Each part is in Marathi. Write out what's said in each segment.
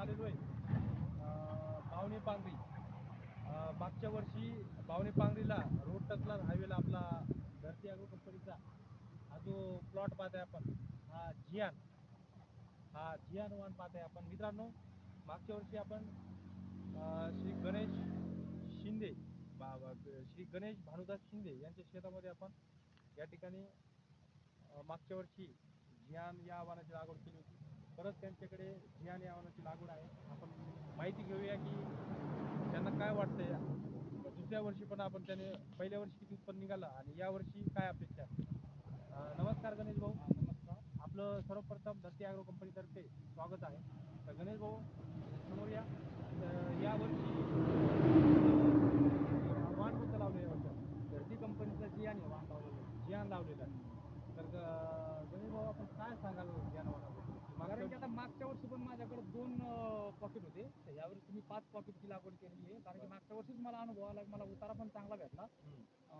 आलेलो आहे. अं, पांगरी. मागच्या वर्षी बावणे पांगरीला रोड टचला हायवेला आपला धरती अॅग्रो कंपनीचा हा जो प्लॉट पाहत आहे आपण हा जियान. हा जियान वन पाहत आहे आपण. मित्रांनो मागच्या वर्षी आपण श्री गणेश शिंदे बा- श्री गणेश भानुदास शिंदे यांच्या शेतामध्ये आपण या ठिकाणी मागच्या वर्षी जियान या वाहनाची लागवड केली होती. परत त्यांच्याकडे या आव्हानाची लागवड आहे. आपण माहिती घेऊया की त्यांना काय वाटतंय? दुसऱ्या वर्षी पण आपण त्याने पहिल्या वर्षी किती उत्पन्न निघालं आणि या वर्षी काय अपेक्षा नमस्कार गणेश भाऊ. नमस्कार. आपलं सर्वप्रथम धरती अॅग्रो कंपनीतर्फे स्वागत आहे. तर गणेश भाऊ समोर या. तर या वर्षी वाहन कोणतं लावलं या वर्षी धरती कंपनीचं जी आणि वाहन लावलेलं जियान लावलेलं आहे तर ग- गणेश भाऊ आपण काय सांगाल जियान वाहनाबद्दल कारण की आता मागच्या वर्षी पण माझ्याकडे दोन पॉकेट होते. तर यावर्षी मी पाच पॉकेटची लागवड केलेली आहे. कारण की मागच्या वर्षीच मला अनुभव आला मला उतारा पण चांगला भेटला.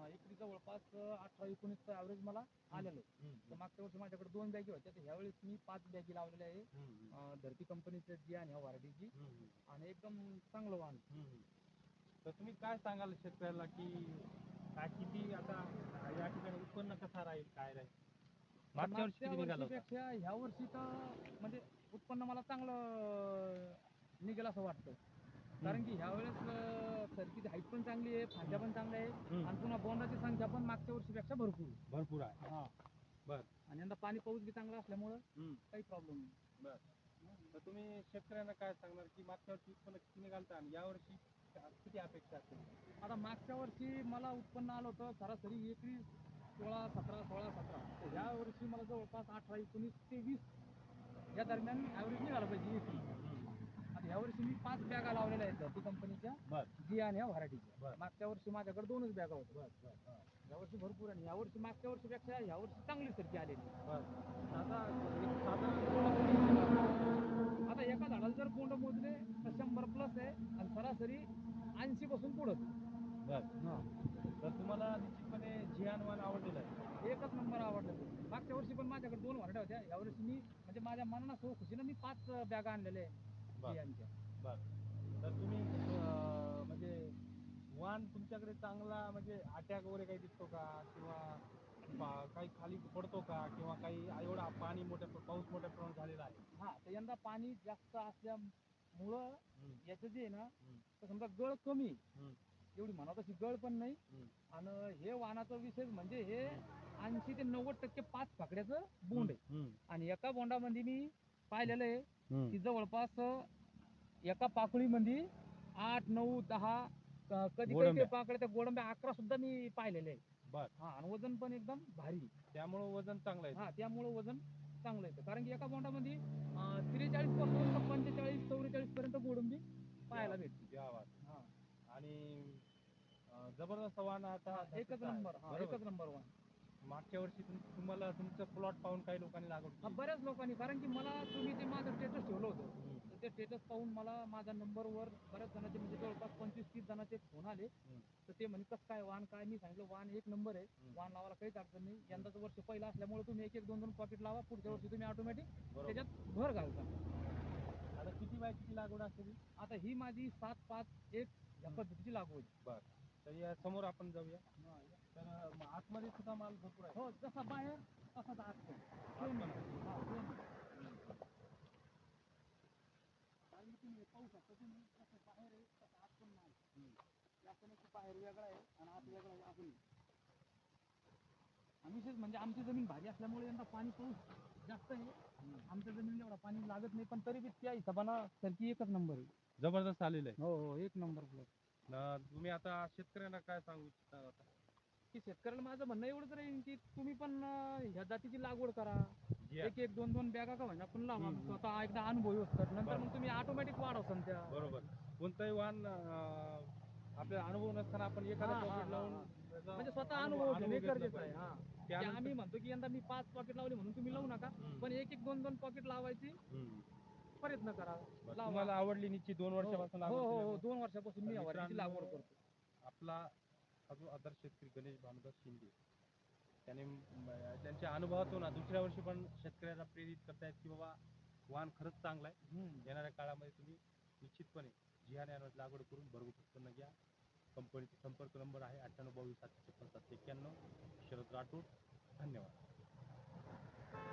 एकरी जवळपास अठरा एकोणीसचं ॲव्हरेज मला आलेलं तर मागच्या वर्षी माझ्याकडे दोन बॅगी होत्या. तर ह्यावेळेस मी पाच बॅगी लावलेल्या आहे. धरती कंपनीचं जी आणि हम्म, आणि एकदम चांगलं वाहन. तर तुम्ही काय सांगाल शेतकऱ्याला की काय किती आता या ठिकाणी उत्पन्न कसा राहील काय राहील? मागच्या? वर्षीपेक्षा ह्या वर्षी तर म्हणजे उत्पन्न मला चांगलं निघेल असं वाटतं कारण की ह्या वेळेस सरकीची हाईट पण चांगली आहे फांद्या पण चांगल्या आहे आणि पुन्हा बोंडाची संख्या पण मागच्या वर्षीपेक्षा भरपूर आहे. भरपूर आहे. हा. बर. आणि यंदा पाणी पाऊस बी चांगला असल्यामुळं. काही प्रॉब्लेम नाही. तर तुम्ही शेतकऱ्यांना काय सांगणार की मागच्या वर्षी उत्पन्न किती निघालतं आणि या वर्षी किती अपेक्षा असेल आता मागच्या वर्षी मला उत्पन्न आलं होतं सरासरी एकरी सोळा सतरा सोळा सतरा. तर ह्या वर्षी मला जवळपास अठरा एकोणीस ते वीस या दरम्यान ॲव्हरेज निघालं पाहिजे एकरी आता ह्या वर्षी मी पाच बॅगा लावलेल्या आहेत धरती कंपनीच्या जी आणि व्हरायटीच्या. मागच्या वर्षी माझ्याकडे दोनच बॅगा होत्या. या वर्षी भरपूर आणि या वर्षी मागच्या वर्षीपेक्षा ह्या वर्षी चांगली सरकी आलेली. आता साधारण आता एका झाडाला जर बोंड मोजले तर शंभर प्लस आहे आणि सरासरी ऐंशी पासून पुढं. तर तुम्हाला निश्चितपणे जियान वाहन आवडलेलं आहे. एकच नंबर आवडला. तो. मागच्या वर्षी पण माझ्याकडे दोन व्हरायट्या होत्या. या वर्षी मी म्हणजे माझ्या मनाला सो खुशीनं मी पाच बॅगा आणलेल्या आहे बियांच्या. बर. तर तुम्ही अं, म्हणजे वाहन तुमच्याकडे चांगला म्हणजे अटॅक वगैरे काही दिसतो का? किंवा पा- काही खाली पडतो का? किंवा काही एवढा पाणी मोठ्या प्र- पाऊस मोठ्या प्रमाणात झालेला आहे. हा तर यंदा पाणी जास्त असल्यामुळं हम्म, याचं जे आहे ना हम्म, तर समजा गळ कमी हम्म, एवढी म्हणा तशी गळ पण नाही. हम्म. आणि हे वाहनाचा विशेष म्हणजे हे ऐंशी ते नव्वद टक्के पाच फाकड्याचं बोंड आहे. हम्म, आणि एका बोंडामध्ये मी पाहिलेलं आहे. की जवळपास एका पाकळीमध्ये आठ नऊ दहा कधी कधी पाकळ्या त्या गोडंब्या अकरा सुद्धा मी पाहिलेले आहे बर. हा आणि वजन पण एकदम भारी. त्यामुळं वजन चांगलं आहे. हा त्यामुळं वजन चांगलं येतं कारण की एका बोंडामध्ये त्रेचाळीसपासून पंचेचाळीस चौवेचाळीस पर्यंत गोडंबी पाहायला भेटते आणि जबरदस्त वाहन आता एकच. नंबर. एकच नंबर वन मागच्या वर्षी तुम- तुम्हाला तुमचं प्लॉट पाहून काही लोकांनी लागवड हा केली. बऱ्याच लोकांनी. कारण की मला तुम्ही ते माझं स्टेटस ठेवलं होतं. हम्म, तर ते स्टेटस पाहून मला माझ्या नंबरवर बऱ्याच जणांचे म्हणजे जवळपास पंचवीस तीस जणांचे फोन आले. हम्म. तर ते म्हणे कसं काय वाहन काय? मी सांगितलं वाहन एक नंबर आहे. हम्म. वाहन लावायला काहीच अडचण नाही. यंदाचं वर्ष पहिलं असल्यामुळे तुम्ही एक एक दोन दोन पॉकेट लावा. पुढच्या वर्षी तुम्ही ऑटोमॅटिक बरोबर. त्याच्यात भर घालता. आता किती बाय किती लागवड असते ती? आता ही माझी सात पाच एक या पद्धतीची लागवड आहे. तर या समोर आपण जाऊया. तर आतमध्ये सुद्धा माल भरपूर आहे. हो जसा बाहेर तसाच आत. आणि तुम्ही हे. पाहू शकता तुम्ही कसं बाहेर आहे तसं आत पण नाही हम्म. जास्त नाही की बाहेर वेगळा आहे आणि आत वेगळा आहे असं नाही आणि विशेष म्हणजे आमची जमीन भारी असल्यामुळे यंदा पाणी पाऊस जास्त आहे. आमच्या जमिनीला एवढा पाणी लागत नाही पण तरी बी त्या हिशोबानं सरकी एकच नंबर आहे. जबरदस्त आलेलं आहे. हो हो एक नंबर प्लस न- तुम्ही आता शेतकऱ्यांना काय सांगू इच्छिता आता? की शेतकऱ्याला माझं म्हणणं एवढंच राहील की तुम्ही पण अं, ह्या जातीची लागवड करा. एक एक दोन दोन बॅगा का म्हणा पण लावा हम्म. स्वतः एकदा अनुभवी असतात नंतर बरं. मग तुम्ही ऑटोमॅटिक वाढवसान त्या बरोबर कोणताही वाहन अं, आपल्याला अनुभव नसताना आपण एखादा हा, हा, पॉकेट हा, लावून हा. त्याचा म्हणजे स्वतः अनुभव- घेणे घेतला गरजेचं आहे पाहिजे. हा की त्यानंतर- आम्ही म्हणतो की यंदा मी पाच पॉकेट लावले म्हणून तुम्ही लावू नका हम्म. पण एक एक दोन दोन पॉकेट लावायची हम्म. प्रयत्न करा बरं, लावा. तुम्हाला आवडली निश्चित दोन वर्षापासून हो लागवड हो हो केल्यामुळे. दोन वर्षापासून मी लागवड करतो आपला हा जो आदर्श शेतकरी गणेश भानुदास शिंदे त्याने त्यांच्या अनुभवातून दुसऱ्या वर्षी पण शेतकऱ्याला प्रेरित करतायत की बाबा वाहन खरंच चांगलं आहे. येणाऱ्या काळामध्ये तुम्ही निश्चितपणे जिहान लागवड करून भरघोस उत्पन्न घ्या. कंपनीचा संपर्क नंबर आहे अठ्ठ्याण्णव बावीस सातशे छप्पन सातशे एक्क्याण्णव. शरद राठोड धन्यवाद.